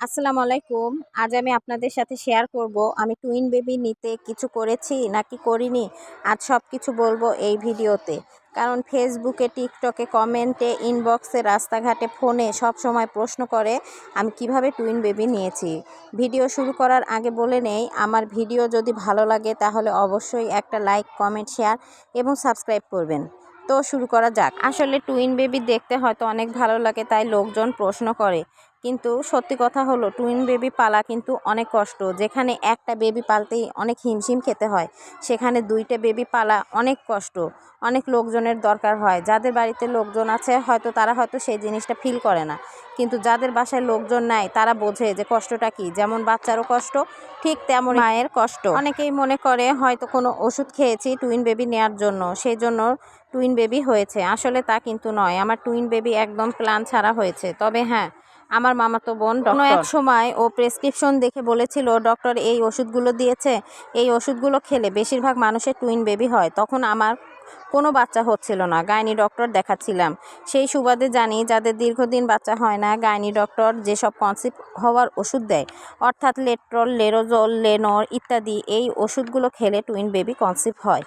আসসালামু আলাইকুম। আজ আমি আপনাদের সাথে শেয়ার করব, আমি টুইন বেবি নিতে কিছু করেছি নাকি করিনি? আজ সব কিছু বলব এই ভিডিওতে। কারণ ফেসবুকে টিকটকে কমেন্টে ইনবক্সে রাস্তাঘাটে ফোনে সব সময় প্রশ্ন করে, আমি কীভাবে টুইন বেবি নিয়েছি? ভিডিও শুরু করার আগে বলে নেই, আমার ভিডিও যদি ভালো লাগে তাহলে অবশ্যই একটা লাইক কমেন্ট শেয়ার এবং সাবস্ক্রাইব করবেন। তো শুরু করা যাক। আসলে টুইন বেবি দেখতে হয়তো অনেক ভালো লাগে, তাই লোকজন প্রশ্ন করে। কিন্তু সত্যি কথা হলো টুইন বেবি পালা কিন্তু অনেক কষ্ট। যেখানে একটা বেবি পালতেই অনেক হিমশিম খেতে হয়, সেখানে দুইটা বেবি পালা অনেক কষ্ট। অনেক লোকজনের দরকার হয়। যাদের বাড়িতে লোকজন আছে, হয়তো তারা হয়তো সেই জিনিসটা ফিল করে না। কিন্তু যাদের বাসায় লোকজন নাই, তারা বোঝে যে কষ্টটা কি। যেমন বাচ্চারও কষ্ট, ঠিক তেমন মায়ের কষ্ট। অনেকেই মনে করে, হয়তো কোনো ওষুধ খেয়েছি টুইন বেবি নেওয়ার জন্য। সেই জন্য টুইন বেবি হয়েছে। আসলে তা কিন্তু নয়। আমার টুইন বেবি একদম প্ল্যান ছাড়া হয়েছে। তবে হ্যাঁ আমার মামাতো বোন কোনো এক সময় ও প্রেসক্রিপশন দেখে বলেছিল ডক্টর এই ওষুধগুলো দিয়েছে এই ওষুধগুলো খেলে বেশিরভাগ মানুষের টুইন বেবি হয় তখন আমার কোনো বাচ্চা হচ্ছিল না গাইনি ডক্টর দেখাচ্ছিলাম। সেই সুবাদে জানি যাদের দীর্ঘদিন বাচ্চা হয় না গাইনি ডক্টর যেসব কনসিভ হওয়ার ওষুধ দেয় অর্থাৎ লেট্রল লেরোজল লেনর ইত্যাদি এই ওষুধগুলো খেলে টুইন বেবি কনসিভ হয়।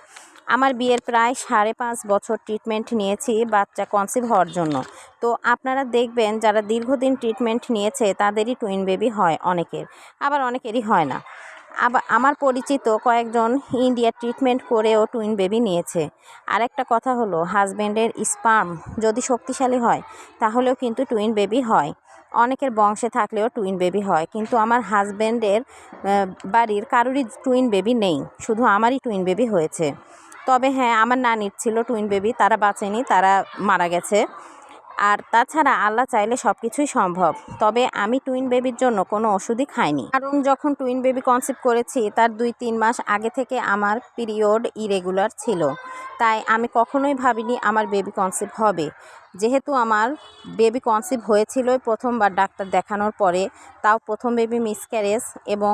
আমার বিয়ের প্রায় সাড়ে পাঁচ বছর ট্রিটমেন্ট নিয়েছি বাচ্চা কনসিভ হওয়ার জন্য। তো আপনারা দেখবেন যারা দীর্ঘদিন ট্রিটমেন্ট নিয়েছে, তাদেরই টুইন বেবি হয় অনেকের। আবার অনেকেরই হয় না। আবার আমার পরিচিত কয়েকজন ইন্ডিয়া ট্রিটমেন্ট করেও টুইন বেবি নিয়েছে। আরেকটা কথা হলো হাজব্যান্ডের স্পার্ম যদি শক্তিশালী হয়, তাহলেও কিন্তু টুইন বেবি হয়। অনেকের বংশে থাকলেও টুইন বেবি হয়। কিন্তু আমার হাজব্যান্ডের বাড়ির কারোরই টুইন বেবি নেই। শুধু আমারই টুইন বেবি হয়েছে। তবে হ্যাঁ আমার নানির ছিল টুইন বেবি তারা বাঁচেনি, তারা মারা গেছে। আর তাছাড়া আল্লাহ চাইলে সব কিছুই সম্ভব, তবে আমি টুইন বেবির জন্য কোনো ওষুধই খাইনি। কারণ যখন টুইন বেবি কনসেপ্ট করেছি, তার দুই তিন মাস আগে থেকে আমার পিরিয়ড ইরেগুলার ছিল। তাই আমি কখনোই ভাবিনি আমার বেবি কনসেপ্ট হবে। যেহেতু আমার বেবি কনসেপ্ট হয়েছিল প্রথমবার ডাক্তার দেখানোর পরে, তাও প্রথম বেবি মিসক্যারেজ এবং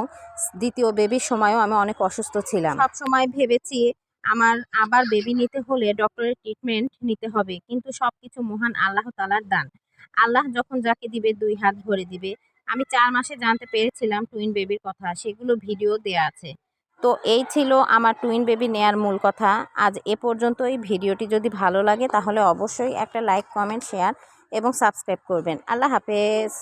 দ্বিতীয় বেবির সময়ও আমি অনেক অসুস্থ ছিলাম। সব সময় ভেবেছি আমার আবার বেবি নিতে হলে ডক্টরের ট্রিটমেন্ট নিতে হবে। কিন্তু সব কিছু মহান আল্লাহ তালার দান। আল্লাহ যখন যাকে দিবে দুই হাত ভরে দিবে। আমি চার মাসে জানতে পেরেছিলাম টুইন বেবির কথা, সেগুলো ভিডিও দেয়া আছে। তো এই ছিল আমার টুইন বেবি নেয়ার মূল কথা। আজ এ পর্যন্ত পর্যন্তই। ভিডিওটি যদি ভালো লাগে তাহলে অবশ্যই একটা লাইক কমেন্ট শেয়ার এবং সাবস্ক্রাইব করবেন। আল্লাহ হাফেজ।